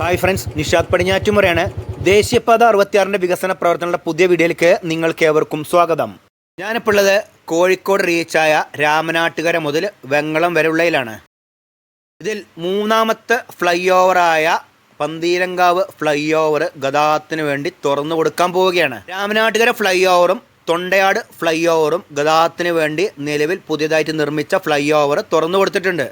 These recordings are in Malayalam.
ഹായ് ഫ്രണ്ട്സ് നിഷാദ് പടിഞ്ഞാറ്റുമുറയാണ് ദേശീയപാത അറുപത്തിയാറിന്റെ വികസന പ്രവർത്തനങ്ങളുടെ പുതിയ വീഡിയോയിലേക്ക് നിങ്ങൾക്ക് ഏവർക്കും സ്വാഗതം. ഞാനിപ്പോൾ ഉള്ളത് കോഴിക്കോട് റീച്ചായ രാമനാട്ടുകര മുതൽ വെങ്ങളം വരെയുള്ളതിലാണ് ഇതിൽ മൂന്നാമത്തെ ഫ്ലൈ ഓവറായ പന്തീരങ്കാവ് ഫ്ലൈ ഓവർ ഗതാഗതത്തിന് വേണ്ടി തുറന്നു കൊടുക്കാൻ പോവുകയാണ്. രാമനാട്ടുകര ഫ്ലൈ ഓവറും തൊണ്ടയാട് ഫ്ലൈ ഓവറും ഗതാഗതത്തിന് വേണ്ടി നിലവിൽ പുതിയതായിട്ട് നിർമ്മിച്ച ഫ്ലൈ ഓവർ തുറന്നു കൊടുത്തിട്ടുണ്ട്.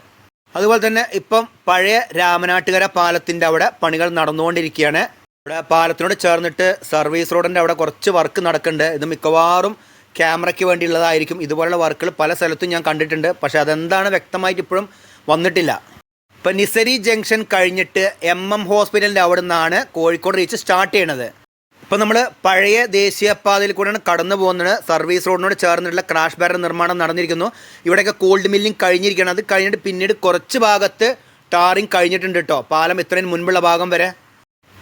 അതുപോലെ തന്നെ ഇപ്പം പഴയ രാമനാട്ടുകര പാലത്തിന്റെ അവിടെ പണികൾ നടന്നുകൊണ്ടിരിക്കുകയാണ്. ഇവിടെ പാലത്തിനോട് ചേർന്നിട്ട് സർവീസ് റോഡിന്റെ അവിടെ കുറച്ച് വർക്ക് നടക്കുന്നുണ്ട്. ഇത് മിക്കവാറും ക്യാമറയ്ക്ക് വേണ്ടിയുള്ളതായിരിക്കും. ഇതുപോലുള്ള വർക്കുകൾ പല സ്ഥലത്തും ഞാൻ കണ്ടിട്ടുണ്ട്. പക്ഷേ അതെന്താണ് വ്യക്തമായിട്ട് ഇപ്പോഴും വന്നിട്ടില്ല. ഇപ്പം നിസരി ജംഗ്ഷൻ കഴിഞ്ഞിട്ട് എം എം ഹോസ്പിറ്റലിന്റെ അവിടെ നിന്നാണ് കോഴിക്കോട് റീച്ച് സ്റ്റാർട്ട് ചെയ്യണത്. ഇപ്പം നമ്മൾ പഴയ ദേശീയപാതയിൽ കൂടെയാണ് കടന്നു പോകുന്നത്. സർവീസ് റോഡിനോട് ചേർന്നിട്ടുള്ള ക്രാഷ് ബാരർ നിർമ്മാണം നടന്നിരിക്കുന്നു. ഇവിടെയൊക്കെ കോൾഡ് മില്ലിംഗ് കഴിഞ്ഞിരിക്കുകയാണ്. അത് കഴിഞ്ഞിട്ട് പിന്നീട് കുറച്ച് ഭാഗത്ത് ടാറിങ് കഴിഞ്ഞിട്ടുണ്ട് കേട്ടോ പാലം ഇത്രയും മുൻപുള്ള ഭാഗം വരെ.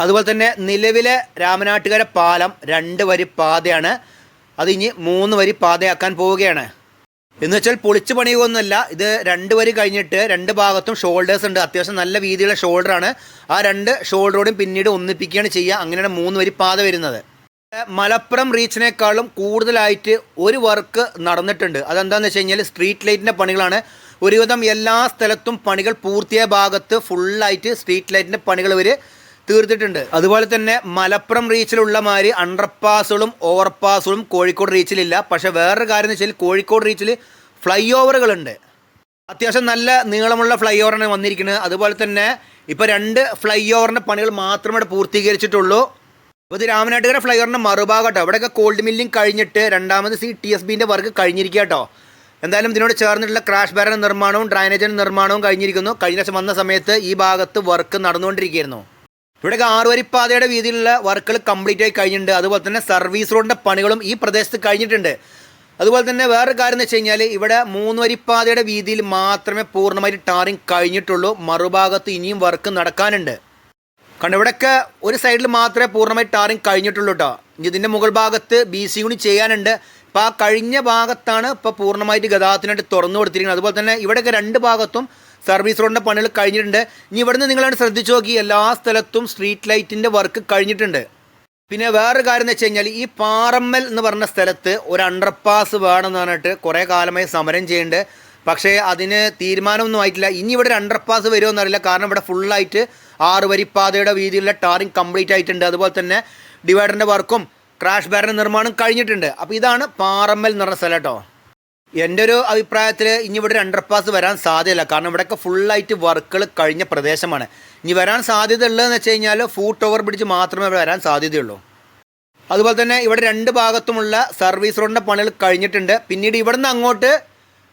അതുപോലെ തന്നെ നിലവിലെ രാമനാട്ടുകര പാലം രണ്ട് വരി പാതയാണ്. അത് ഇനി മൂന്ന് വരി പാതയാക്കാൻ പോവുകയാണ്. എന്ന് വെച്ചാൽ പൊളിച്ച് പണിയൊന്നുമല്ല ഇത് രണ്ട് വരി കഴിഞ്ഞിട്ട് രണ്ട് ഭാഗത്തും ഷോൾഡേഴ്സ് ഉണ്ട്. അത്യാവശ്യം നല്ല വീതിയുള്ള ഷോൾഡറാണ് ആ രണ്ട് ഷോൾഡറോടും പിന്നീട് ഒന്നിപ്പിക്കുകയാണ് ചെയ്യുക. അങ്ങനെയാണ് മൂന്ന് വരി പാത വരുന്നത്. മലപ്പുറം റീച്ചിനേക്കാളും കൂടുതലായിട്ട് ഒരു വർക്ക് നടന്നിട്ടുണ്ട്. അതെന്താണെന്ന് വെച്ച് കഴിഞ്ഞാൽ സ്ട്രീറ്റ് ലൈറ്റിന്റെ പണികളാണ്. ഒരുവിധം എല്ലാ സ്ഥലത്തും പണികൾ പൂർത്തിയായ ഭാഗത്ത് ഫുള്ളായിട്ട് സ്ട്രീറ്റ് ലൈറ്റിന്റെ പണികൾ ഇവർ തീർത്തിട്ടുണ്ട്. അതുപോലെ തന്നെ മലപ്പുറം റീച്ചിലുള്ള മാതിരി അണ്ടർപാസുകളും ഓവർപാസുകളും കോഴിക്കോട് റീച്ചിലില്ല പക്ഷേ വേറൊരു കാര്യം എന്ന് വെച്ചാൽ കോഴിക്കോട് റീച്ചിൽ ഫ്ലൈ ഓവറുകളുണ്ട് അത്യാവശ്യം നല്ല നീളമുള്ള ഫ്ലൈ ഓവറാണ് വന്നിരിക്കുന്നത്. അതുപോലെ തന്നെ ഇപ്പോൾ രണ്ട് ഫ്ലൈ ഓവറിന്റെ പണികൾ മാത്രമേ ഇവിടെ പൂർത്തീകരിച്ചിട്ടുള്ളൂ. അപ്പോൾ ഇത് രാമനാട്ടുകര ഫ്ലൈ ഓവറിന്റെ മറുഭാഗം ഇവിടെയൊക്കെ കോൾഡ് മില്ലിംഗ് കഴിഞ്ഞിട്ട് രണ്ടാമത് സി ടി എസ് ബിന്റെ വർക്ക് കഴിഞ്ഞിരിക്കുക കേട്ടോ. എന്തായാലും ഇതിനോട് ചേർന്നിട്ടുള്ള ക്രാഷ് ബാരൻ നിർമ്മാണവും ഡ്രൈനേജിന്റെ നിർമ്മാണവും കഴിഞ്ഞിരിക്കുന്നു. കഴിഞ്ഞ വന്ന സമയത്ത് ഈ ഭാഗത്ത് വർക്ക് നടന്നുകൊണ്ടിരിക്കുകയായിരുന്നു. ഇവിടെയൊക്കെ ആറുവരിപ്പാതയുടെ വീതിയിലുള്ള വർക്കുകൾ കംപ്ലീറ്റ് ആയി കഴിഞ്ഞിട്ടുണ്ട്. അതുപോലെ തന്നെ സർവീസ് റോഡിന്റെ പണികളും ഈ പ്രദേശത്ത് കഴിഞ്ഞിട്ടുണ്ട്. അതുപോലെ തന്നെ വേറൊരു കാര്യം എന്ന് വെച്ച് കഴിഞ്ഞാൽ ഇവിടെ മൂന്ന് വരിപ്പാതയുടെ വീതിയിൽ മാത്രമേ പൂർണമായിട്ട് ടാറിങ് കഴിഞ്ഞിട്ടുള്ളൂ. മറുഭാഗത്ത് ഇനിയും വർക്ക് നടക്കാനുണ്ട്. കാരണം ഇവിടെയൊക്കെ ഒരു സൈഡിൽ മാത്രമേ പൂർണമായി ടാറിങ് കഴിഞ്ഞിട്ടുള്ളൂ കേട്ടോ ഇനി ഇതിന്റെ മുകൾ ഭാഗത്ത് ബി സി കൂടി ചെയ്യാനുണ്ട്. അപ്പോൾ ആ കഴിഞ്ഞ ഭാഗത്താണ് ഇപ്പോൾ പൂർണമായിട്ട് ഗതാഗതത്തിനായിട്ട് തുറന്നു കൊടുത്തിരിക്കുന്നത്. അതുപോലെ തന്നെ ഇവിടെയൊക്കെ രണ്ട് ഭാഗത്തും സർവീസ് റോഡിന്റെ പണികൾ കഴിഞ്ഞിട്ടുണ്ട്. ഇനി ഇവിടുന്ന് നിങ്ങളാണ് ശ്രദ്ധിച്ചു നോക്കി. എല്ലാ സ്ഥലത്തും സ്ട്രീറ്റ് ലൈറ്റിന്റെ വർക്ക് കഴിഞ്ഞിട്ടുണ്ട്. പിന്നെ വേറൊരു കാര്യം എന്ന് വെച്ച് കഴിഞ്ഞാൽ ഈ പാറമ്മൽ എന്ന് പറഞ്ഞ സ്ഥലത്ത് ഒരു അണ്ടർപാസ് വേണമെന്ന് പറഞ്ഞിട്ട് കുറേ കാലമായി സമരം ചെയ്യുന്നുണ്ട്. പക്ഷേ അതിന് തീരുമാനമൊന്നും ആയിട്ടില്ല. ഇനി ഇവിടെ ഒരു അണ്ടർപാസ് വരുമോ അറിയില്ല. കാരണം ഇവിടെ ഫുള്ളായിട്ട് ആറ് വരിപ്പാതയുടെ വീതിയിലുള്ള ടാറിങ് കംപ്ലീറ്റ് ആയിട്ടുണ്ട്. അതുപോലെ തന്നെ ഡിവൈഡറിന്റെ വർക്കും ക്രാഷ് ബാരന്റെ നിർമ്മാണം കഴിഞ്ഞിട്ടുണ്ട്. അപ്പോൾ ഇതാണ് പാറമ്മൽ എന്ന് പറഞ്ഞ സ്ഥലം കേട്ടോ. എന്റെ ഒരു അഭിപ്രായത്തിൽ ഇനി ഇവിടെ ഒരു അണ്ടർപാസ് വരാൻ സാധ്യതയില്ല. കാരണം ഇവിടെയൊക്കെ ഫുള്ളായിട്ട് വർക്കുകൾ കഴിഞ്ഞ പ്രദേശമാണ്. ഇനി വരാൻ സാധ്യത ഉള്ളതെന്ന് വെച്ച് കഴിഞ്ഞാൽ ഫൂട്ട് ഓവർ ബ്രിഡ്ജ് മാത്രമേ ഇവിടെ വരാൻ സാധ്യതയുള്ളൂ. അതുപോലെ തന്നെ ഇവിടെ രണ്ട് ഭാഗത്തുമുള്ള സർവീസ് റോഡിന്റെ പണികൾ കഴിഞ്ഞിട്ടുണ്ട്. പിന്നീട് ഇവിടുന്ന് അങ്ങോട്ട്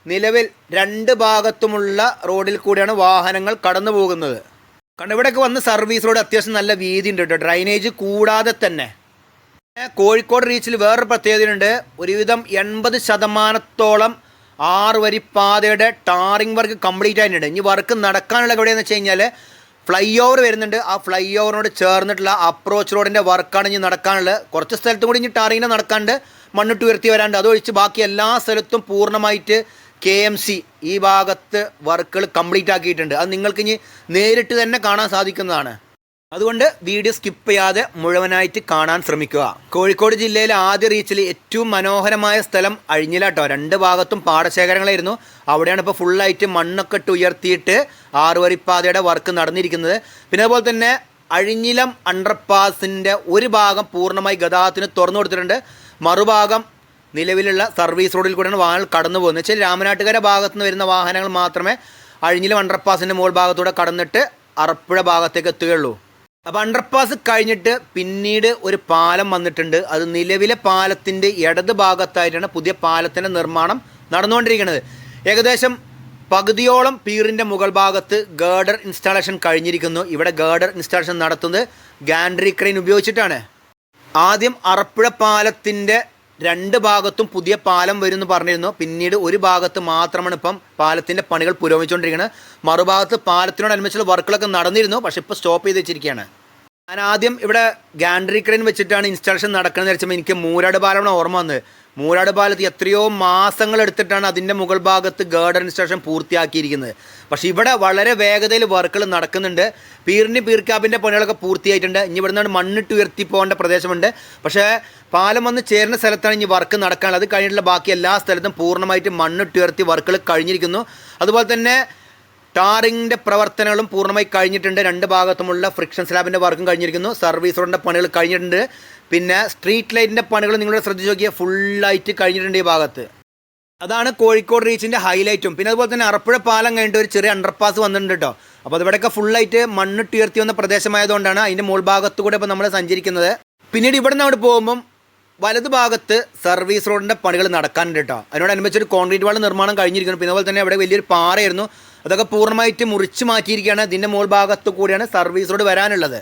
നിലവിൽ രണ്ട് ഭാഗത്തുമുള്ള റോഡിൽ കൂടിയാണ് വാഹനങ്ങൾ കടന്നു പോകുന്നത് കാരണം ഇവിടെയൊക്കെ വന്ന് സർവീസ് റോഡ് അത്യാവശ്യം നല്ല വീതി ഉണ്ട് കേട്ടോ ഡ്രൈനേജ് കൂടാതെ തന്നെ. കോഴിക്കോട് റീച്ചിൽ വേറൊരു പ്രത്യേകതയുണ്ട്. ഒരുവിധം എൺപത് ശതമാനത്തോളം ആറ് വരി പാതയുടെ ടാറിംഗ് വർക്ക് കംപ്ലീറ്റ് ആയിട്ടുണ്ട്. ഇനി വർക്ക് നടക്കാനുള്ള എവിടെയെന്ന് വെച്ച് കഴിഞ്ഞാൽ ഫ്ലൈ ഓവർ വരുന്നുണ്ട്. ആ ഫ്ലൈ ഓവറിനോട് ചേർന്നിട്ടുള്ള അപ്രോച്ച് റോഡിന്റെ വർക്കാണ് ഇനി നടക്കാനുള്ളത്. കുറച്ച് സ്ഥലത്തും കൂടി ഇനി ടാറിങ്ങിനെ നടക്കാണ്ട് മണ്ണിട്ട് ഉയർത്തി വരാണ്ട്. അതൊഴിച്ച് ബാക്കി എല്ലാ സ്ഥലത്തും പൂർണമായിട്ട് കെ എം സി ഈ ഭാഗത്ത് വർക്കുകൾ കംപ്ലീറ്റ് ആക്കിയിട്ടുണ്ട്. അത് നിങ്ങൾക്ക് ഇനി നേരിട്ട് തന്നെ കാണാൻ സാധിക്കുന്നതാണ്. അതുകൊണ്ട് വീഡിയോ സ്കിപ്പ് ചെയ്യാതെ മുഴുവനായിട്ട് കാണാൻ ശ്രമിക്കുക. കോഴിക്കോട് ജില്ലയിലെ ആദ്യ റീച്ചിൽ ഏറ്റവും മനോഹരമായ സ്ഥലം അഴിഞ്ഞിലാട്ടോ രണ്ട് ഭാഗത്തും പാടശേഖരങ്ങളായിരുന്നു. അവിടെയാണ് ഇപ്പോൾ ഫുള്ളായിട്ട് മണ്ണൊക്കെ ഇട്ട് ഉയർത്തിയിട്ട് ആറുവരിപ്പാതയുടെ വർക്ക് നടന്നിരിക്കുന്നത്. പിന്നെ അതുപോലെ തന്നെ അഴിഞ്ഞിലം അണ്ടർപാസിന്റെ ഒരു ഭാഗം പൂർണമായി ഗതാഗതത്തിന് തുറന്നു കൊടുത്തിട്ടുണ്ട്. മറുഭാഗം നിലവിലുള്ള സർവീസ് റോഡിൽ കൂടെയാണ് വാഹനങ്ങൾ കടന്നു പോകുന്നത്. വെച്ചാൽ രാമനാട്ടുകര ഭാഗത്തുനിന്ന് വരുന്ന വാഹനങ്ങൾ മാത്രമേ അഴിഞ്ഞിലം അണ്ടർപാസിന്റെ മുകൾ ഭാഗത്തൂടെ കടന്നിട്ട് അറപ്പുഴ ഭാഗത്തേക്ക് എത്തുകയുള്ളൂ. അപ്പോൾ അണ്ടർപാസ് കഴിഞ്ഞിട്ട് പിന്നീട് ഒരു പാലം വന്നിട്ടുണ്ട്. അത് നിലവിലെ പാലത്തിന്റെ ഇടത് ഭാഗത്തായിട്ടാണ് പുതിയ പാലത്തിന്റെ നിർമ്മാണം നടന്നുകൊണ്ടിരിക്കുന്നത്. ഏകദേശം പകുതിയോളം പീറിന്റെ മുകൾ ഭാഗത്ത് ഗേഡർ ഇൻസ്റ്റാളേഷൻ കഴിഞ്ഞിരിക്കുന്നു. ഇവിടെ ഗേഡർ ഇൻസ്റ്റാളേഷൻ നടത്തുന്നത് ഗാൻഡ്രി ക്രെയിൻ ഉപയോഗിച്ചിട്ടാണ്. ആദ്യം അറപ്പുഴ പാലത്തിന്റെ രണ്ട് ഭാഗത്തും പുതിയ പാലം വരുമെന്ന് പറഞ്ഞിരുന്നു. പിന്നീട് ഒരു ഭാഗത്ത് മാത്രമാണ് ഇപ്പം പാലത്തിന്റെ പണികൾ പുരോഗമിച്ചുകൊണ്ടിരിക്കുന്നത്. മറുഭാഗത്ത് പാലത്തിനോടനുബന്ധിച്ചുള്ള വർക്കുകളൊക്കെ നടന്നിരുന്നു പക്ഷേ ഇപ്പോൾ സ്റ്റോപ്പ് ചെയ്ത് വെച്ചിരിക്കുകയാണ്. ഞാൻ ആദ്യം ഇവിടെ ഗാൻഡ്രി ക്രെയിൻ വെച്ചിട്ടാണ് ഇൻസ്റ്റാളേഷൻ നടക്കുന്നത് വെച്ചപ്പോൾ എനിക്ക് മൂരാട് പാലമാണ് ഓർമ്മ വന്നത്. മൂരാട് പാലത്ത് എത്രയോ മാസങ്ങൾ എടുത്തിട്ടാണ് അതിന്റെ മുകൾ ഭാഗത്ത് ഗാർഡൻ ഇൻസ്റ്റാളേഷൻ പൂർത്തിയാക്കിയിരിക്കുന്നത്. പക്ഷേ ഇവിടെ വളരെ വേഗതയിൽ വർക്കുകൾ നടക്കുന്നുണ്ട്. പീറിന് പീർക്കാപ്പിന്റെ പണികളൊക്കെ പൂർത്തിയായിട്ടുണ്ട്. ഇനി ഇവിടെ നിന്നാണ് മണ്ണിട്ട് ഉയർത്തി പോകേണ്ട പ്രദേശമുണ്ട്. പക്ഷേ പാലം വന്ന് ചേരുന്ന സ്ഥലത്താണ് ഇനി വർക്ക് നടക്കാനുള്ളത്. കഴിഞ്ഞിട്ടുള്ള ബാക്കി എല്ലാ സ്ഥലത്തും പൂർണമായിട്ട് മണ്ണിട്ട് ഉയർത്തി വർക്കുകൾ കഴിഞ്ഞിരിക്കുന്നു. അതുപോലെ തന്നെ ടാറിങ്ങിന്റെ പ്രവർത്തനങ്ങളും പൂർണമായി കഴിഞ്ഞിട്ടുണ്ട്. രണ്ട് ഭാഗത്തുമുള്ള ഫ്രിക്ഷൻ സ്ലാബിന്റെ വർക്കും കഴിഞ്ഞിരിക്കുന്നു. സർവീസ് റോഡിന്റെ പണികൾ കഴിഞ്ഞിട്ടുണ്ട്. പിന്നെ സ്ട്രീറ്റ് ലൈറ്റിന്റെ പണികൾ നിങ്ങളുടെ ശ്രദ്ധിച്ച് നോക്കിയാൽ ഫുള്ളായിട്ട് കഴിഞ്ഞിട്ടുണ്ട് ഈ ഭാഗത്ത്. അതാണ് കോഴിക്കോട് റീച്ചിന്റെ ഹൈലൈറ്റും പിന്നെ അതുപോലെ തന്നെ അറപ്പുഴ പാലം കഴിഞ്ഞിട്ട് ഒരു ചെറിയ അണ്ടർപാസ് വന്നിട്ടുണ്ട് കേട്ടോ അപ്പോൾ അതിവിടെയൊക്കെ ഫുള്ളായിട്ട് മണ്ണ് ഉയർത്തി വന്ന പ്രദേശമായതുകൊണ്ടാണ് അതിന്റെ മുകൾ ഭാഗത്ത് കൂടെ ഇപ്പോൾ നമ്മൾ സഞ്ചരിക്കുന്നത്. പിന്നീട് ഇവിടെ നിന്ന് അവിടെ പോകുമ്പം വലത് ഭാഗത്ത് സർവീസ് റോഡിന്റെ പണികൾ നടക്കാനുണ്ട് കേട്ടോ. അതിനോടനുബന്ധിച്ച് ഒരു കോൺക്രീറ്റ് വാൾ നിർമ്മാണം കഴിഞ്ഞിരിക്കുന്നു. പിന്നെ അതുപോലെ തന്നെ അവിടെ വലിയൊരു പാറയായിരുന്നു. അതൊക്കെ പൂർണമായിട്ട് മുറിച്ച് മാറ്റിയിരിക്കുകയാണ്. ഇതിന്റെ മുകൾ കൂടിയാണ് സർവീസ് റോഡ് വരാനുള്ളത്.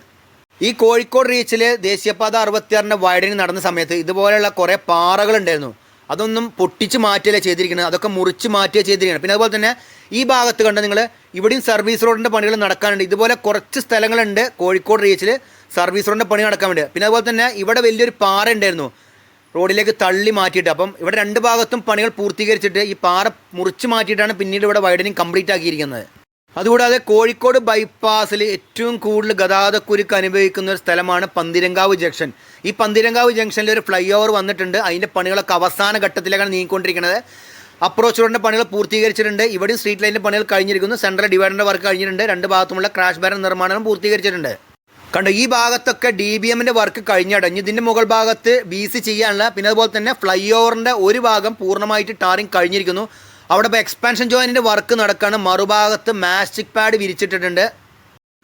ഈ കോഴിക്കോട് റീച്ചിൽ ദേശീയപാത അറുപത്തിയാറിന്റെ വൈഡനിങ് നടന്ന സമയത്ത് ഇതുപോലെയുള്ള കുറേ പാറകളുണ്ടായിരുന്നു അതൊന്നും പൊട്ടിച്ച് മാറ്റിയല്ലേ ചെയ്തിരിക്കുന്നത്. അതൊക്കെ മുറിച്ച് മാറ്റുക ചെയ്തിരിക്കുകയാണ്. പിന്നെ അതുപോലെ തന്നെ ഈ ഭാഗത്ത് കണ്ട് നിങ്ങൾ ഇവിടെയും സർവീസ് റോഡിന്റെ പണികൾ നടക്കാനുണ്ട്. ഇതുപോലെ കുറച്ച് സ്ഥലങ്ങളുണ്ട് കോഴിക്കോട് റീച്ചിൽ സർവീസ് റോഡിന്റെ പണി നടക്കാൻ വേണ്ടി. പിന്നെ അതുപോലെ തന്നെ ഇവിടെ വലിയൊരു പാറ ഉണ്ടായിരുന്നു. റോഡിലേക്ക് തള്ളി മാറ്റിയിട്ട് അപ്പം ഇവിടെ രണ്ട് ഭാഗത്തും പണികൾ പൂർത്തീകരിച്ചിട്ട് ഈ പാറ മുറിച്ച് മാറ്റിയിട്ടാണ് പിന്നീട് ഇവിടെ വൈഡനിങ് കംപ്ലീറ്റ് ആക്കിയിരിക്കുന്നത്. അതുകൂടാതെ കോഴിക്കോട് ബൈപ്പാസിൽ ഏറ്റവും കൂടുതൽ ഗതാഗതക്കുരുക്ക് അനുഭവിക്കുന്ന ഒരു സ്ഥലമാണ് പന്തിരങ്കാവ് ജംഗ്ഷൻ. ഈ പന്തിരങ്കാവ് ജംഗ്ഷനിൽ ഒരു ഫ്ലൈ ഓവർ വന്നിട്ടുണ്ട്. അതിന്റെ പണികളൊക്കെ അവസാന ഘട്ടത്തിലേക്കാണ് നീങ്ങിക്കൊണ്ടിരിക്കുന്നത്. അപ്രോച്ച് റോഡിന്റെ പണികൾ പൂർത്തീകരിച്ചിട്ടുണ്ട്. ഇവിടെയും സ്ട്രീറ്റ് ലൈനിന്റെ പണികൾ കഴിഞ്ഞിരിക്കുന്നു. സെൻട്രൽ ഡിവൈഡറിന്റെ വർക്ക് കഴിഞ്ഞിട്ടുണ്ട്. രണ്ട് ഭാഗത്തുമുള്ള ക്രാഷ് ബാരൻ നിർമ്മാണം പൂർത്തീകരിച്ചിട്ടുണ്ട്. കണ്ടോ ഈ ഭാഗത്തൊക്കെ ഡി ബി എമ്മിന്റെ വർക്ക് കഴിഞ്ഞടഞ്ഞ് ഇതിന്റെ മുകൾ ഭാഗത്ത് ബി സി ചെയ്യാനുള്ള പിന്നെ അതുപോലെ തന്നെ ഫ്ലൈ ഓവറിന്റെ ഒരു ഭാഗം പൂർണമായിട്ട് ടാറിങ് കഴിഞ്ഞിരിക്കുന്നു. അവിടെ ഇപ്പോൾ എക്സ്പാൻഷൻ ജോയിനിന്റെ വർക്ക് നടക്കുകയാണ് മറുഭാഗത്ത് മാസ്റ്റിക് പാഡ് വിരിച്ചിട്ടിട്ടുണ്ട്.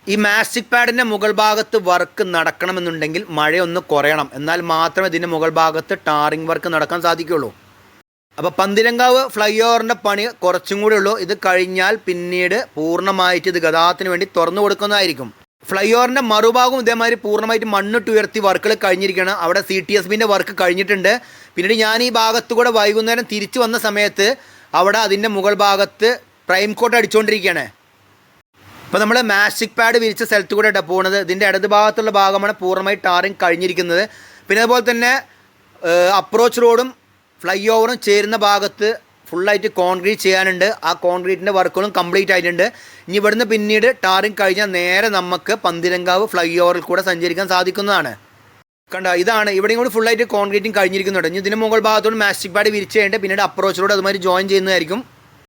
ഈ മാസ്റ്റിക് പാഡിന്റെ മുകൾ ഭാഗത്ത് വർക്ക് നടക്കണമെന്നുണ്ടെങ്കിൽ മഴയൊന്ന് കുറയണം. എന്നാൽ മാത്രമേ ഇതിന്റെ മുകൾ ഭാഗത്ത് ടാറിങ് വർക്ക് നടക്കാൻ സാധിക്കുകയുള്ളൂ. അപ്പോൾ പന്തിരങ്കാവ് ഫ്ലൈ ഓവറിന്റെ പണി കുറച്ചും കൂടെ ഉള്ളൂ. ഇത് കഴിഞ്ഞാൽ പിന്നീട് പൂർണമായിട്ട് ഇത് ഗതാഗതത്തിന് വേണ്ടി തുറന്നു കൊടുക്കുന്നതായിരിക്കും. ഫ്ലൈ ഓവറിന്റെ മറുഭാഗം ഇതേമാതിരി പൂർണമായിട്ട് മണ്ണിട്ട് ഉയർത്തി വർക്കുകൾ കഴിഞ്ഞിരിക്കുകയാണ്. അവിടെ സി ടി എസ് ബിന്റെ വർക്ക് കഴിഞ്ഞിട്ടുണ്ട്. പിന്നീട് ഞാൻ ഈ ഭാഗത്ത് കൂടെ വൈകുന്നേരം തിരിച്ചു വന്ന സമയത്ത് അവിടെ അതിന്റെ മുകൾ ഭാഗത്ത് പ്രൈം കോട്ട് അടിച്ചുകൊണ്ടിരിക്കുകയാണ് ഇപ്പോൾ നമ്മൾ മാസ്റ്റിക് പാഡ് വിരിച്ച സ്ഥലത്ത് കൂടെ ഇട്ട പോകുന്നത് ഇതിന്റെ ഇടത് ഭാഗത്തുള്ള ഭാഗമാണ് പൂർണമായി ടാറിങ് കഴിഞ്ഞിരിക്കുന്നത്. പിന്നെ അതുപോലെ തന്നെ അപ്രോച്ച് റോഡും ഫ്ലൈ ഓവറും ചേരുന്ന ഭാഗത്ത് ഫുള്ളായിട്ട് കോൺക്രീറ്റ് ചെയ്യാനുണ്ട്. ആ കോൺക്രീറ്റിന്റെ വർക്കുകളും കംപ്ലീറ്റ് ആയിട്ടുണ്ട്. ഇനി ഇവിടുന്ന് പിന്നീട് ടാറിങ് കഴിഞ്ഞാൽ നേരെ നമുക്ക് പന്തിരങ്കാവ് ഫ്ലൈ ഓവറിൽ കൂടെ സഞ്ചരിക്കാൻ സാധിക്കുന്നതാണ്. കണ്ട ഇതാണ് ഇവിടെയും കൂടി ഫുള്ളായിട്ട് കോൺക്രീറ്റിംഗ് കഴിഞ്ഞിരിക്കുന്നുണ്ട്. ഇനി ഇതിന് മുകൾ ഭാഗത്തോട് മാസ്റ്റിക് പാഡ് വിരിച്ച് കഴിഞ്ഞിട്ട് പിന്നീട് അപ്രോച്ചിലൂടെ അതുമാതിരി ജോയിൻ ചെയ്യുന്നതായിരിക്കും.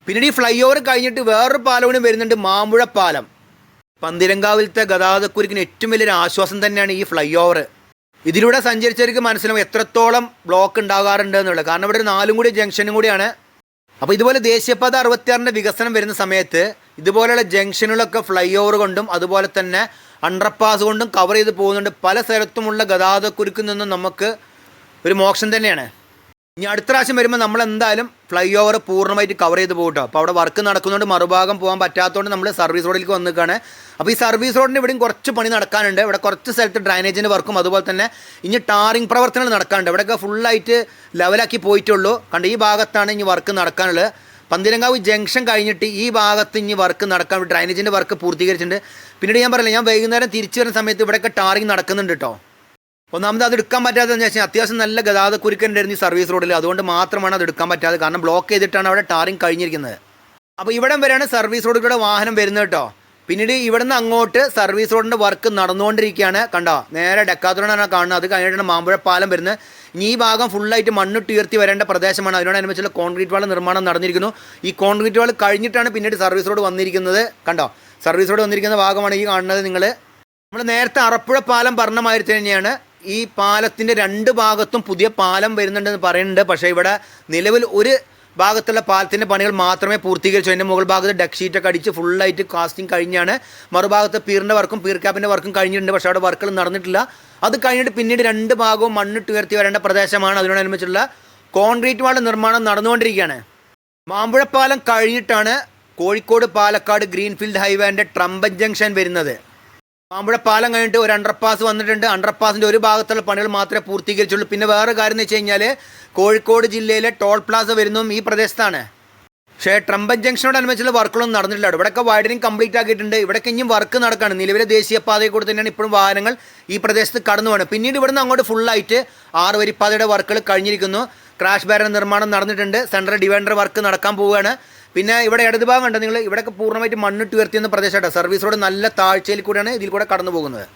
പിന്നീട് ഈ ഫ്ലൈ ഓവർ കഴിഞ്ഞിട്ട് വേറൊരു പാലം കൂടി വരുന്നുണ്ട് മാമ്പുഴ പാലം. പന്തിരങ്കാവിലത്തെ ഗതാഗതക്കുരുക്കിന് ഏറ്റവും വലിയൊരു ആശ്വാസം തന്നെയാണ് ഈ ഫ്ലൈ ഓവർ ഇതിലൂടെ സഞ്ചരിച്ചവർക്ക് മനസ്സിലാവും എത്രത്തോളം ബ്ലോക്ക് ഉണ്ടാകാറുണ്ട് എന്നുള്ളത്. കാരണം ഇവിടെ ഒരു നാലും കൂടി ജംഗ്ഷനും കൂടിയാണ്. അപ്പോൾ ഇതുപോലെ ദേശീയപാത അറുപത്തിയാറിന്റെ വികസനം വരുന്ന സമയത്ത് ഇതുപോലെയുള്ള ജംഗ്ഷനുകളൊക്കെ ഫ്ലൈ ഓവർ കൊണ്ടും അതുപോലെ തന്നെ അണ്ടർപാസ് കൊണ്ടും കവർ ചെയ്ത് പോകുന്നുണ്ട്. പല സ്ഥലത്തുമുള്ള ഗതാഗതക്കുരുക്കിൽ നിന്നും നമുക്ക് ഒരു മോക്ഷം തന്നെയാണ്. ഇനി അടുത്ത പ്രാവശ്യം വരുമ്പോൾ നമ്മൾ എന്തായാലും ഫ്ലൈ ഓവർ പൂർണമായിട്ട് കവർ ചെയ്ത് പോകട്ടോ അപ്പോൾ അവിടെ വർക്ക് നടക്കുന്നതുകൊണ്ട് മറുഭാഗം പോകാൻ പറ്റാത്തതുകൊണ്ട് നമ്മൾ സർവീസ് റോഡിലേക്ക് വന്നിരിക്കുകയാണ് അപ്പോൾ ഈ സർവീസ് റോഡിന്റെ ഇവിടെയും കുറച്ച് പണി നടക്കാനുണ്ട്. ഇവിടെ കുറച്ച് സ്ഥലത്ത് ഡ്രൈനേജിന്റെ വർക്കും അതുപോലെ തന്നെ ഇനി ടാറിംഗ് പ്രവർത്തനങ്ങൾ നടക്കാനുണ്ട്. ഇവിടെയൊക്കെ ഫുള്ളായിട്ട് ലെവലാക്കി പോയിട്ടുള്ളൂ. കണ്ട് ഈ ഭാഗത്താണ് ഇനി വർക്ക് നടക്കാനുള്ളത്. പന്തിരങ്കാവ് ജംഗ്ഷൻ കഴിഞ്ഞിട്ട് ഈ ഭാഗത്ത് ഇനി വർക്ക് നടക്കാൻ ഡ്രൈനേജിന്റെ വർക്ക് പൂർത്തീകരിച്ചിട്ടുണ്ട്. പിന്നീട് ഞാൻ പറയില്ല ഞാൻ വൈകുന്നേരം തിരിച്ചു വരുന്ന സമയത്ത് ഇവിടെയൊക്കെ ടാറിങ് നടക്കുന്നുണ്ട് കേട്ടോ ഒന്നാമത് അത് എടുക്കാൻ പറ്റാത്തതെന്ന് വെച്ചാൽ അത്യാവശ്യം നല്ല ഗതാഗത കുരുക്കുണ്ടായിരുന്നു ഈ സർവീസ് റോഡിൽ. അതുകൊണ്ട് മാത്രമാണ് അത് എടുക്കാൻ പറ്റാതെ കാരണം ബ്ലോക്ക് ചെയ്തിട്ടാണ് അവിടെ ടാറിങ് കഴിഞ്ഞിരിക്കുന്നത്. അപ്പോൾ ഇവിടം വരെയാണ് സർവീസ് റോഡിലൂടെ വാഹനം വരുന്നത് കേട്ടോ. പിന്നീട് ഇവിടുന്ന് അങ്ങോട്ട് സർവീസ് റോഡിന്റെ വർക്ക് നടന്നുകൊണ്ടിരിക്കുകയാണ്. കണ്ടോ? നേരെ ഡെക്കാത്തോടാണ് കാണുന്നത്. അത് കഴിഞ്ഞിട്ടാണ് മാമ്പുഴ പാലം വരുന്നത്. ഇനി ഈ ഭാഗം ഫുള്ളായിട്ട് മണ്ണിട്ട് ഉയർത്തി വരേണ്ട പ്രദേശമാണ്. അതിനോടനുബന്ധിച്ചുള്ള കോൺക്രീറ്റ് വാൾ നിർമ്മാണം നടന്നിരിക്കുന്നു. ഈ കോൺക്രീറ്റ് വാൾ കഴിഞ്ഞിട്ടാണ് പിന്നീട് സർവീസ് റോഡ് വന്നിരിക്കുന്നത്. കണ്ടോ? സർവീസ് റോഡ് വന്നിരിക്കുന്ന ഭാഗമാണ് ഈ കാണുന്നത് നിങ്ങൾ നമ്മൾ നേരത്തെ അറപ്പുഴ പാലം പറഞ്ഞ മാതിരി തന്നെയാണ്. ഈ പാലത്തിന്റെ രണ്ട് ഭാഗത്തും പുതിയ പാലം വരുന്നുണ്ടെന്ന് പറയുന്നുണ്ട്. പക്ഷേ ഇവിടെ നിലവിൽ ഒരു ഭാഗത്തുള്ള പാലത്തിന്റെ പണികൾ മാത്രമേ പൂർത്തീകരിച്ചു. അതിന്റെ മുകൾ ഭാഗത്ത് ഡെക്ക് ഷീറ്റൊക്കെ അടിച്ച് ഫുള്ളായിട്ട് കാസ്റ്റിംഗ് കഴിഞ്ഞാണ്. മറുഭാഗത്ത് പീറിന്റെ വർക്കും പീർ ക്യാപ്പിന്റെ വർക്കും കഴിഞ്ഞിട്ടുണ്ട്. പക്ഷേ അവിടെ വർക്കുകൾ നടന്നിട്ടില്ല. അത് കഴിഞ്ഞിട്ട് പിന്നീട് രണ്ട് ഭാഗവും മണ്ണിട്ട് ഉയർത്തി വരേണ്ട പ്രദേശമാണ്. അതിനോടനുബന്ധിച്ചുള്ള കോൺക്രീറ്റ് വാൾ നിർമ്മാണം നടന്നുകൊണ്ടിരിക്കുകയാണ്. മാമ്പുഴ പാലം കഴിഞ്ഞിട്ടാണ് കോഴിക്കോട് പാലക്കാട് ഗ്രീൻഫീൽഡ് ഹൈവേന്റെ ട്രംബൻ ജംഗ്ഷൻ വരുന്നത്. മാമ്പുഴ പാലം കഴിഞ്ഞിട്ട് ഒരു അണ്ടർപാസ് വന്നിട്ടുണ്ട്. അണ്ടർപാസിന്റെ ഒരു ഭാഗത്തുള്ള പണികൾ മാത്രമേ പൂർത്തീകരിച്ചുള്ളൂ. പിന്നെ വേറെ കാര്യം എന്ന് വെച്ച് കഴിഞ്ഞാൽ കോഴിക്കോട് ജില്ലയിലെ ടോൾ പ്ലാസ വരുന്നതും ഈ പ്രദേശത്താണ്. പക്ഷേ ട്രംപൻ ജംഗ്ഷനോടനുബന്ധിച്ചുള്ള വർക്കുകളൊന്നും നടന്നിട്ടില്ല. ഇവിടെയൊക്കെ വൈഡനിങ് കംപ്ലീറ്റ് ആക്കിയിട്ടുണ്ട്. ഇവിടെയൊക്കെ ഇനിയും വർക്ക് നടക്കാണ്. നിലവിലെ ദേശീയപാതയിൽ കൂടെ തന്നെയാണ് ഇപ്പോഴും വാഹനങ്ങൾ ഈ പ്രദേശത്ത് കടന്നു പോകുന്നത് പിന്നീട് ഇവിടുന്ന് അങ്ങോട്ട് ഫുള്ളായിട്ട് ആറ് വരിപ്പാതയുടെ വർക്കുകൾ കഴിഞ്ഞിരിക്കുന്നു. ക്രാഷ് ബാരൻ നിർമ്മാണം നടന്നിട്ടുണ്ട്. സെൻട്രൽ ഡിവൈഡർ വർക്ക് നടക്കാൻ പോവുകയാണ്. പിന്നെ ഇവിടെ ഇടതുഭാഗം കണ്ടോ നിങ്ങൾ? ഇവിടെയൊക്കെ പൂർണമായിട്ട് മണ്ണിട്ട് ഉയർത്തിയെന്ന പ്രദേശമാണ് സർവീസ് റോഡ് നല്ല താഴ്ചയിൽ കൂടെയാണ് ഇതിൽ കൂടെ കടന്നു പോകുന്നത്.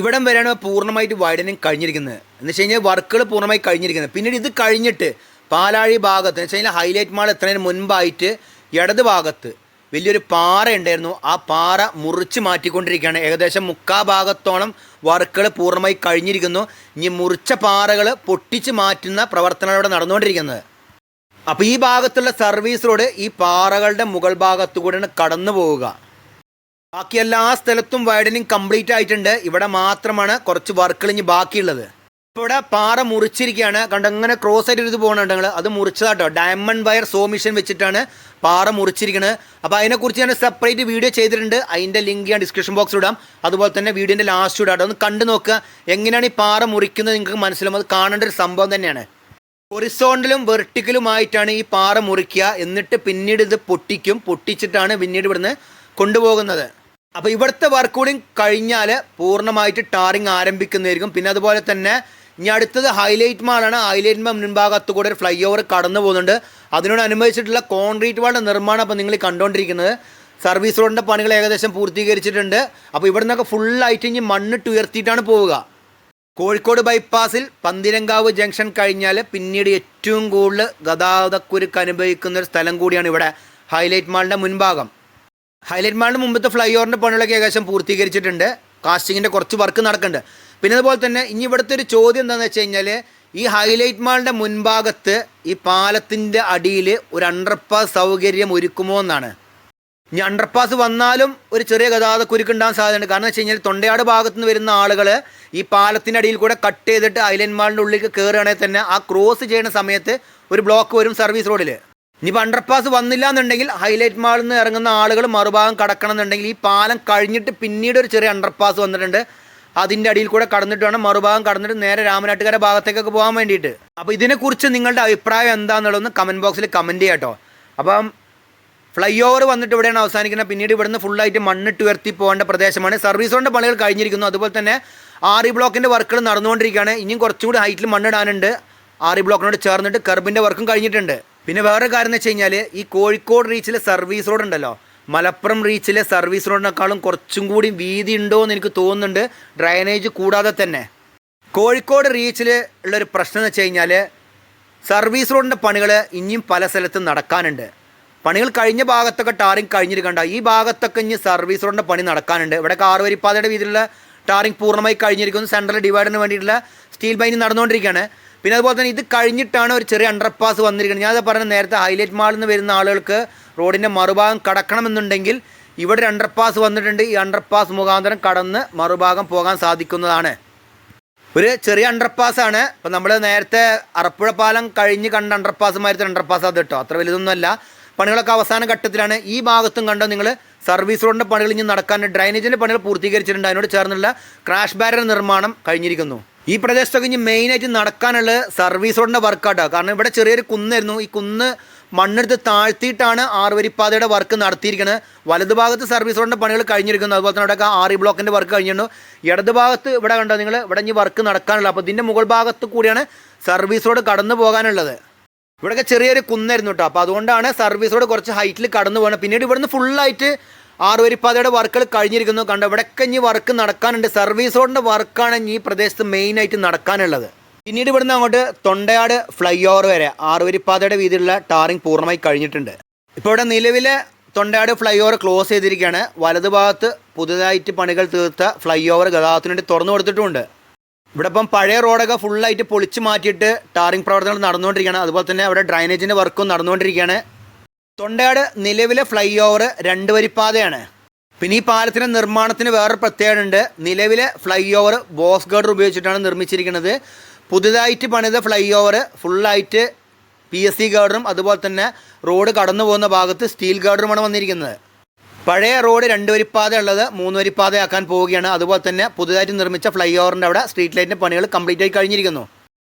ഇവിടം വരെയാണ് പൂർണമായിട്ട് വൈഡനിങ് കഴിഞ്ഞിരിക്കുന്നത്. എന്ന് വെച്ച് കഴിഞ്ഞാൽ വർക്കുകൾ പൂർണമായി കഴിഞ്ഞിരിക്കുന്നത്. പിന്നീട് ഇത് കഴിഞ്ഞിട്ട് പാലാഴി ഭാഗത്ത് എന്ന് വെച്ച് കഴിഞ്ഞാൽ ഹൈലൈറ്റ് മാൾ എത്തുന്നതിന് മുൻപായിട്ട് ഇടത് ഭാഗത്ത് വലിയൊരു പാറ ഉണ്ടായിരുന്നു. ആ പാറ മുറിച്ച് മാറ്റിക്കൊണ്ടിരിക്കുകയാണ്. ഏകദേശം മുക്കാ ഭാഗത്തോളം വർക്കുകൾ പൂർണമായി കഴിഞ്ഞിരിക്കുന്നു. ഇനി മുറിച്ച പാറകൾ പൊട്ടിച്ച് മാറ്റുന്ന പ്രവർത്തനമാണ് ഇവിടെ നടന്നുകൊണ്ടിരിക്കുന്നത്. അപ്പോൾ ഈ ഭാഗത്തുള്ള സർവീസ് റോഡ് ഈ പാറകളുടെ മുകൾ ഭാഗത്തു കൂടെയാണ് കടന്നു പോവുക. ബാക്കി എല്ലാ സ്ഥലത്തും വൈഡനിങ് കംപ്ലീറ്റ് ആയിട്ടുണ്ട്. ഇവിടെ മാത്രമാണ് കുറച്ച് വർക്കുകൾ ബാക്കിയുള്ളത്. ഇപ്പോൾ ഇവിടെ പാറ മുറിച്ചിരിക്കുകയാണ്. കണ്ടോ അങ്ങനെ ക്രോസ് ആയിട്ട് ഇത് പോകണുണ്ടെങ്കിൽ അത് മുറിച്ചതാട്ടോ. ഡയമണ്ട് വയർ സോ മിഷൻ വെച്ചിട്ടാണ് പാറ മുറിച്ചിരിക്കുന്നത് അപ്പോൾ അതിനെക്കുറിച്ച് ഞാൻ സെപ്പറേറ്റ് വീഡിയോ ചെയ്തിട്ടുണ്ട്. അതിന്റെ ലിങ്ക് ഞാൻ ഡിസ്ക്രിപ്ഷൻ ബോക്സിൽ ഇടാം. അതുപോലെ തന്നെ വീഡിയോന്റെ ലാസ്റ്റ് ഇടാം. ഒന്ന് കണ്ടു നോക്കുക. എങ്ങനെയാണ് ഈ പാറ മുറിക്കുന്നത് നിങ്ങൾക്ക് മനസ്സിലാവും. അത് കാണേണ്ട ഒരു സംഭവം തന്നെയാണ്. ഹൊറിസോണ്ടലും വെർട്ടിക്കലുമായിട്ടാണ് ഈ പാറ മുറിക്കുക. എന്നിട്ട് പിന്നീട് ഇത് പൊട്ടിക്കും. പൊട്ടിച്ചിട്ടാണ് പിന്നീട് ഇവിടുന്ന് കൊണ്ടുപോകുന്നത്. അപ്പോൾ ഇവിടുത്തെ വർക്ക് കൂടി കഴിഞ്ഞാൽ പൂർണമായിട്ട് ടാറിങ് ആരംഭിക്കുന്നതായിരിക്കും. പിന്നെ അതുപോലെ തന്നെ ഇനി അടുത്തത് ഹൈലൈറ്റ് മാളാണ് ഹൈലൈറ്റ് മാൾ മുൻഭാഗത്തു കൂടെ ഒരു ഫ്ലൈ ഓവർ കടന്നു പോകുന്നുണ്ട്. അതിനോടനുബന്ധിച്ചിട്ടുള്ള കോൺക്രീറ്റ് വാളിന്റെ നിർമ്മാണം അപ്പോൾ നിങ്ങൾ കണ്ടുകൊണ്ടിരിക്കുന്നത് സർവീസ് റോഡിന്റെ പണികൾ ഏകദേശം പൂർത്തീകരിച്ചിട്ടുണ്ട്. അപ്പോൾ ഇവിടെ നിന്നൊക്കെ ഫുള്ളായിട്ട് ഇനി മണ്ണിട്ട് ഉയർത്തിയിട്ടാണ് പോവുക. കോഴിക്കോട് ബൈപ്പാസിൽ പന്തിരങ്കാവ് ജംഗ്ഷൻ കഴിഞ്ഞാൽ പിന്നീട് ഏറ്റവും കൂടുതൽ ഗതാഗതക്കുരുക്ക് അനുഭവിക്കുന്ന ഒരു സ്ഥലം കൂടിയാണ് ഇവിടെ ഹൈലൈറ്റ് മാളിന്റെ മുൻഭാഗം. ഹൈലൈറ്റ് മാളിന് മുമ്പത്തെ ഫ്ലൈ ഓവറിന്റെ പണികളൊക്കെ ഏകദേശം പൂർത്തീകരിച്ചിട്ടുണ്ട്. കാസ്റ്റിങ്ങിന്റെ കുറച്ച് വർക്ക് നടക്കുന്നുണ്ട്. പിന്നെ അതുപോലെ തന്നെ ഇനി ഇവിടുത്തെ ഒരു ചോദ്യം എന്താണെന്ന് വെച്ച് കഴിഞ്ഞാൽ ഈ ഹൈലൈറ്റ് മാളിന്റെ മുൻഭാഗത്ത് ഈ പാലത്തിന്റെ അടിയിൽ ഒരു അണ്ടർപാസ് സൗകര്യം ഒരുക്കുമോ എന്നാണ്. ഇനി അണ്ടർപാസ് വന്നാലും ഒരു ചെറിയ ഗതാഗത കുരുക്കുണ്ടാകാൻ സാധ്യതയുണ്ട്. കാരണം വെച്ച് കഴിഞ്ഞാൽ തൊണ്ടയാട് ഭാഗത്ത് നിന്ന് വരുന്ന ആളുകൾ ഈ പാലത്തിന്റെ അടിയിൽ കൂടെ കട്ട് ചെയ്തിട്ട് ഐലൻഡ് മാളിന്റെ ഉള്ളിലേക്ക് കയറുകയാണെങ്കിൽ തന്നെ ആ ക്രോസ് ചെയ്യുന്ന സമയത്ത് ഒരു ബ്ലോക്ക് വരും സർവീസ് റോഡിൽ ഇനിയിപ്പോൾ അണ്ടർപാസ് വന്നില്ല എന്നുണ്ടെങ്കിൽ ഹൈലൈറ്റ് മാളിൽ നിന്ന് ഇറങ്ങുന്ന ആളുകൾ മറുഭാഗം കടക്കണം എന്നുണ്ടെങ്കിൽ ഈ പാലം കഴിഞ്ഞിട്ട് പിന്നീട് ഒരു ചെറിയ അണ്ടർപാസ് വന്നിട്ടുണ്ട്. അതിന്റെ അടിയിൽ കൂടെ കടന്നിട്ട് വേണം മറുഭാഗം കടന്നിട്ട് നേരെ രാമനാട്ടുകര ഭാഗത്തേക്കൊക്കെ പോകാൻ വേണ്ടിയിട്ട്. അപ്പോൾ ഇതിനെക്കുറിച്ച് നിങ്ങളുടെ അഭിപ്രായം എന്താണെന്നുള്ളതൊന്ന് കമന്റ് ബോക്സിൽ കമന്റ് ചെയ്യാം കേട്ടോ അപ്പം ഫ്ലൈ ഓവർ വന്നിട്ട് ഇവിടെയാണ് അവസാനിക്കുന്നത്. പിന്നീട് ഇവിടുന്ന് ഫുള്ളായിട്ട് മണ്ണിട്ട് ഉയർത്തി പോകേണ്ട പ്രദേശമാണ്. സർവീസ് റോഡിന്റെ പണികൾ കഴിഞ്ഞിരിക്കുന്നു. അതുപോലെ തന്നെ ആറി ബ്ലോക്കിന്റെ വർക്കുകൾ നടന്നുകൊണ്ടിരിക്കുകയാണ്. ഇനിയും കുറച്ചുകൂടി ഹൈറ്റിൽ മണ്ണിടാനുണ്ട്. ആറി ബ്ലോക്കിനോട് ചേർന്നിട്ട് കർബിന്റെ വർക്കും കഴിഞ്ഞിട്ടുണ്ട്. പിന്നെ വേറെ കാര്യം എന്ന് വെച്ച് കഴിഞ്ഞാൽ ഈ കോഴിക്കോട് റീച്ചിലെ സർവീസ് റോഡ് ഉണ്ടല്ലോ. മലപ്പുറം റീച്ചിലെ സർവീസ് റോഡിനേക്കാളും കുറച്ചും കൂടി വീതി ഉണ്ടോ എന്ന് എനിക്ക് തോന്നുന്നുണ്ട്. ഡ്രൈനേജ് കൂടാതെ തന്നെ. കോഴിക്കോട് റീച്ചിൽ ഉള്ളൊരു പ്രശ്നം എന്ന് വെച്ച് കഴിഞ്ഞാൽ സർവീസ് റോഡിന്റെ പണികൾ ഇനിയും പല സ്ഥലത്തും നടക്കാനുണ്ട്. പണികൾ കഴിഞ്ഞ ഭാഗത്തൊക്കെ ടാറിങ് കഴിഞ്ഞിരിക്കണ്ട ഈ ഭാഗത്തൊക്കെ ഇനി സർവീസ് റോഡിന്റെ പണി നടക്കാനുണ്ട്. ഇവിടെ കാർവരിപ്പാതയുടെ വീതിയിലുള്ള ടാറിങ് പൂർണമായി കഴിഞ്ഞിരിക്കുന്നു. സെൻട്രൽ ഡിവൈഡറിന് വേണ്ടിയിട്ടുള്ള സ്റ്റീൽ ബൈനിങ് നടന്നുകൊണ്ടിരിക്കുകയാണ്. പിന്നെ അതുപോലെ തന്നെ ഇത് കഴിഞ്ഞിട്ടാണ് ഒരു ചെറിയ അണ്ടർപാസ് വന്നിരിക്കുന്നത്. ഞാൻ പറഞ്ഞ നേരത്തെ ഹൈലൈറ്റ് മാളിൽ നിന്ന് വരുന്ന ആളുകൾക്ക് റോഡിന്റെ മറുഭാഗം കടക്കണമെന്നുണ്ടെങ്കിൽ ഇവിടെ ഒരു അണ്ടർപാസ് വന്നിട്ടുണ്ട്. ഈ അണ്ടർപാസ് മുഖാന്തരം കടന്ന് മറുഭാഗം പോകാൻ സാധിക്കുന്നതാണ്. ഒരു ചെറിയ അണ്ടർപാസ് ആണ്. ഇപ്പം നമ്മൾ നേരത്തെ അറപ്പുഴ പാലം കഴിഞ്ഞ് കണ്ട അണ്ടർപാസ് മാതിരത്തെ അണ്ടർപാസ് അത് കേട്ടോ. അത്ര വലുതൊന്നുമല്ല. പണികളൊക്കെ അവസാന ഘട്ടത്തിലാണ്. ഈ ഭാഗത്തും കണ്ടോ നിങ്ങൾ സർവീസ് റോഡിന്റെ പണികൾ ഇനി നടക്കാൻ ഡ്രൈനേജിന്റെ പണികൾ പൂർത്തീകരിച്ചിട്ടുണ്ട്. അതിനോട് ചേർന്നുള്ള ക്രാഷ് ബാരർ നിർമ്മാണം കഴിഞ്ഞിരിക്കുന്നു. ഈ പ്രദേശത്തൊക്കെ ഇനി മെയിനായിട്ട് നടക്കാനുള്ള സർവീസ് റോഡിന്റെ വർക്കാട്ടോ കാരണം ഇവിടെ ചെറിയൊരു കുന്നായിരുന്നു. ഈ കുന്ന് മണ്ണെടുത്ത് താഴ്ത്തിയിട്ടാണ് ആറുവരിപ്പാതയുടെ വർക്ക് നടത്തിയിരിക്കുന്നത്. വലതുഭാഗത്ത് സർവീസ് റോഡിന്റെ പണികൾ കഴിഞ്ഞിരിക്കുന്നു. അതുപോലെ തന്നെ ഇവിടെയൊക്കെ ആറി ബ്ലോക്കിന്റെ വർക്ക് കഴിഞ്ഞിരുന്നു. ഇടത് ഭാഗത്ത് ഇവിടെ കണ്ടോ നിങ്ങൾ ഇവിടെ ഇനി വർക്ക് നടക്കാനുള്ളത് അപ്പോൾ ഇതിന്റെ മുകൾ ഭാഗത്ത് കൂടിയാണ് സർവീസ് റോഡ് കടന്നു പോകാനുള്ളത്. ഇവിടെയൊക്കെ ചെറിയൊരു കുന്നായിരുന്നു കേട്ടോ അപ്പോൾ അതുകൊണ്ടാണ് സർവീസ് റോഡ് കുറച്ച് ഹൈറ്റിൽ കടന്നു പോകുന്നത് പിന്നീട് ഇവിടുന്ന് ഫുള്ളായിട്ട് ആറുവരിപ്പാതയുടെ വർക്കുകൾ കഴിഞ്ഞിരിക്കുന്നു. കണ്ടോ ഇവിടെയൊക്കെ ഇനി വർക്ക് നടക്കാനുണ്ട്. സർവീസ് വർക്കാണ് ഈ പ്രദേശത്ത് മെയിനായിട്ട് നടക്കാനുള്ളത്. പിന്നീട് ഇവിടുന്ന് അങ്ങോട്ട് തൊണ്ടയാട് ഫ്ലൈ ഓവർ വരെ ആറുവരിപ്പാതയുടെ വീതിയിലുള്ള ടാറിംഗ് പൂർണമായി കഴിഞ്ഞിട്ടുണ്ട്. ഇപ്പോൾ ഇവിടെ നിലവിലെ തൊണ്ടയാട് ഫ്ലൈ ഓവർ ക്ലോസ് ചെയ്തിരിക്കുകയാണ്. വലതുഭാഗത്ത് പുതുതായിട്ട് പണികൾ തീർത്ത ഫ്ലൈ ഓവർ ഗതാഗതത്തിനുവേണ്ടി തുറന്നു കൊടുത്തിട്ടുമുണ്ട്. ഇവിടെ ഇപ്പം പഴയ റോഡൊക്കെ ഫുള്ളായിട്ട് പൊളിച്ച് മാറ്റിയിട്ട് ടാറിംഗ് പ്രവർത്തനങ്ങൾ നടന്നുകൊണ്ടിരിക്കുകയാണ്. അതുപോലെ തന്നെ അവിടെ ഡ്രൈനേജിന്റെ വർക്കും നടന്നുകൊണ്ടിരിക്കുകയാണ്. തൊണ്ടയാട് നിലവിലെ ഫ്ലൈ ഓവർ രണ്ട് വരിപ്പാതയാണ്. പിന്നെ ഈ പാലത്തിന്റെ നിർമ്മാണത്തിന് വേറൊരു പ്രത്യേകത ഉണ്ട്. നിലവിലെ ഫ്ലൈ ഓവർ ബോസ് ഗാർഡർ ഉപയോഗിച്ചിട്ടാണ് നിർമ്മിച്ചിരിക്കുന്നത്. പുതുതായിട്ട് പണിത ഫ്ലൈ ഓവർ ഫുള്ളായിട്ട് പി എസ് സി ഗാർഡറും അതുപോലെ തന്നെ റോഡ് കടന്നു പോകുന്ന ഭാഗത്ത് സ്റ്റീൽ ഗാർഡറുമാണ് വന്നിരിക്കുന്നത്. പഴയ റോഡ് രണ്ട് വരിപ്പാത ഉള്ളത് മൂന്ന് വരിപ്പാത ആക്കാൻ പോവുകയാണ്. അതുപോലെ തന്നെ പുതുതായിട്ട് നിർമ്മിച്ച ഫ്ലൈ ഓവറിന്റെ അവിടെ സ്ട്രീറ്റ് ലൈറ്റിന്റെ പണികൾ കംപ്ലീറ്റ് ആയി കഴിഞ്ഞിരിക്കുന്നു.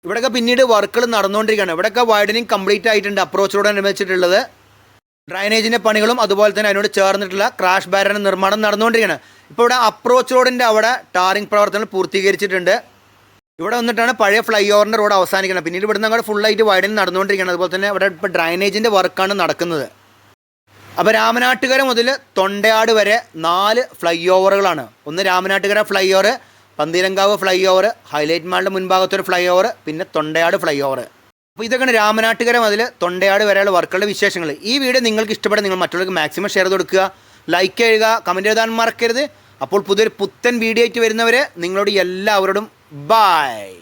ഇവിടെയൊക്കെ പിന്നീട് വർക്കുകൾ നടന്നുകൊണ്ടിരിക്കുകയാണ്. ഇവിടെയൊക്കെ വൈഡനിങ് കംപ്ലീറ്റ് ആയിട്ടുണ്ട് അപ്രോച്ച് റോഡ് നിർമ്മിച്ചിട്ടുള്ളത്. ഡ്രൈനേജിന്റെ പണികളും അതുപോലെ തന്നെ അതിനോട് ചേർന്നിട്ടുള്ള ക്രാഷ് ബാരന്റെ നിർമ്മാണം നടന്നുകൊണ്ടിരിക്കുകയാണ്. ഇപ്പോൾ ഇവിടെ അപ്രോച്ച് റോഡിന്റെ അവിടെ ടാറിംഗ് പ്രവർത്തനങ്ങൾ പൂർത്തീകരിച്ചിട്ടുണ്ട്. ഇവിടെ വന്നിട്ടാണ് പഴയ ഫ്ലൈ ഓവറിന്റെ റോഡ് അവസാനിക്കുന്നത്. പിന്നീട് ഇവിടുന്ന് അങ്ങോട്ട് ഫുള്ളായിട്ട് വൈഡനിങ് നടന്നുകൊണ്ടിരിക്കുകയാണ്. അതുപോലെ തന്നെ ഇവിടെ ഇപ്പോൾ ഡ്രൈനേജിന്റെ വർക്കാണ് നടക്കുന്നത്. അപ്പോൾ രാമനാട്ടുകര മുതൽ തൊണ്ടയാട് വരെ നാല് ഫ്ലൈ ഓവറുകളാണ് ഒന്ന് Ramanattukara flyover Pantheerankavu flyover highlight മാളിന്റെ മുൻഭാഗത്തൊരു ഫ്ലൈ ഓവർ പിന്നെ തൊണ്ടയാട് ഫ്ലൈ ഓവർ അപ്പോൾ ഇതൊക്കെയാണ് രാമനാട്ടുകര മുതൽ തൊണ്ടയാട് വരെയുള്ള വർക്കുകളുടെ വിശേഷങ്ങൾ ഈ വീഡിയോ നിങ്ങൾക്ക് ഇഷ്ടപ്പെടാൻ നിങ്ങൾ മറ്റുള്ളവർക്ക് മാക്സിമം ഷെയർ ചെയ്ത് കൊടുക്കുക. ലൈക്ക് ചെയ്യുക കമന്റ് എഴുതാൻ മറക്കരുത്. അപ്പോൾ പുതിയൊരു പുത്തൻ വീഡിയോ ആയിട്ട് വരുന്നവരെ നിങ്ങളോട് എല്ലാവരോടും ബായ്